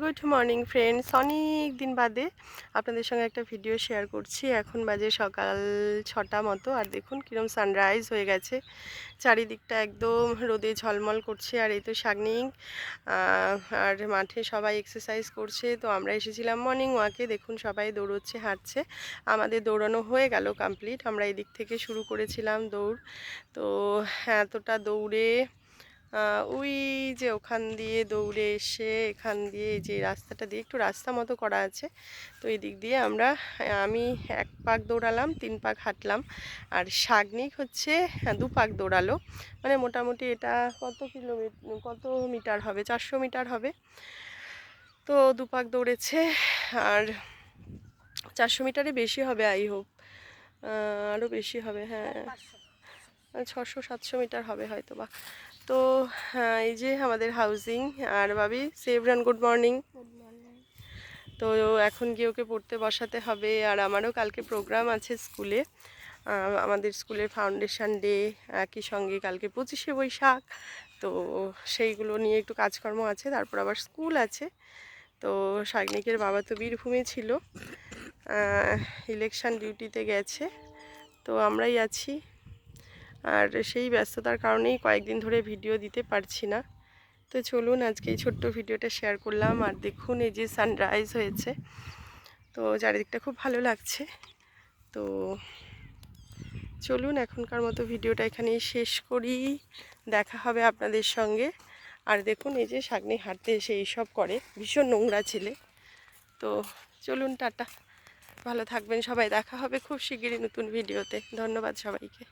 Good morning friends অনেক দিন বাদে আপনাদের সঙ্গে একটা ভিডিও শেয়ার করছি। এখন বাজে সকাল ছটা মতো। আর দেখুন কীরকম সানরাইজ হয়ে গেছে। চারিদিকটা একদম রোদে ঝলমল করছে। আর এই তো শাগনিং আর মাঠে সবাই এক্সারসাইজ করছে। তো আমরা এসেছিলাম মর্নিং ওয়াকে দেখুন সবাই দৌড়চ্ছে, হাঁটছে। আমাদের দৌড়ানো হয়ে গেল কমপ্লিট আমরা এই দিক থেকে শুরু করেছিলাম দৌড়। তো এতটা দৌড়ে ওই যে ওখান দিয়ে দৌড়ে এসে এখান দিয়ে যে রাস্তাটা দিয়ে একটু রাস্তা মতো করা আছে তো এই দিক দিয়ে আমরা আমি এক পাক দৌড়ালাম তিন পাক হাঁটলাম। আর শাগনিক হচ্ছে হ্যাঁ, দু পাক দৌড়ালো। মানে মোটামুটি এটা কত কিলোমিটার কত মিটার হবে? চারশো মিটার হবে। তো দু পাক দৌড়েছে আর চারশো মিটারে বেশি হবে আই হোপ। আরও বেশি হবে হ্যাঁ। ছশো সাতশো মিটার হবে হয়তো বা তো হ্যাঁ, এই যে আমাদের হাউজিং আর ভাবি সেভরান গুড মর্নিং তো এখন গিয়ে ওকে পড়তে বসাতে হবে আর আমারও কালকে প্রোগ্রাম আছে স্কুলে। আমাদের স্কুলের ফাউন্ডেশন ডে একই সঙ্গে কালকে পঁচিশে বৈশাখ। তো সেইগুলো নিয়ে একটু কাজকর্ম আছে তারপর আবার স্কুল আছে। তো সাগনিকের বাবা তো বীরভূমে ছিল। ইলেকশন ডিউটিতে গেছে। তো আমরাই আছি। আর সেই ব্যস্ততার কারণেই কয়েকদিন ধরে ভিডিও দিতে পারছি না। তো চলুন আজকে এই ছোট্ট ভিডিওটা শেয়ার করলাম। আর দেখুন এই যে সানরাইজ হয়েছে। তো চারিদিকটা খুব ভালো লাগছে। তো চলুন এখনকার মতো ভিডিওটা এখানেই শেষ করি। দেখা হবে আপনাদের সঙ্গে। আর দেখুন এই যে সাগনি হাঁটতে এসে এইসব করে। ভীষণ নোংরা ছেলে। তো চলুন টাটা। ভালো থাকবেন সবাই। দেখা হবে খুব শিগগিরই নতুন ভিডিওতে। ধন্যবাদ সবাইকে।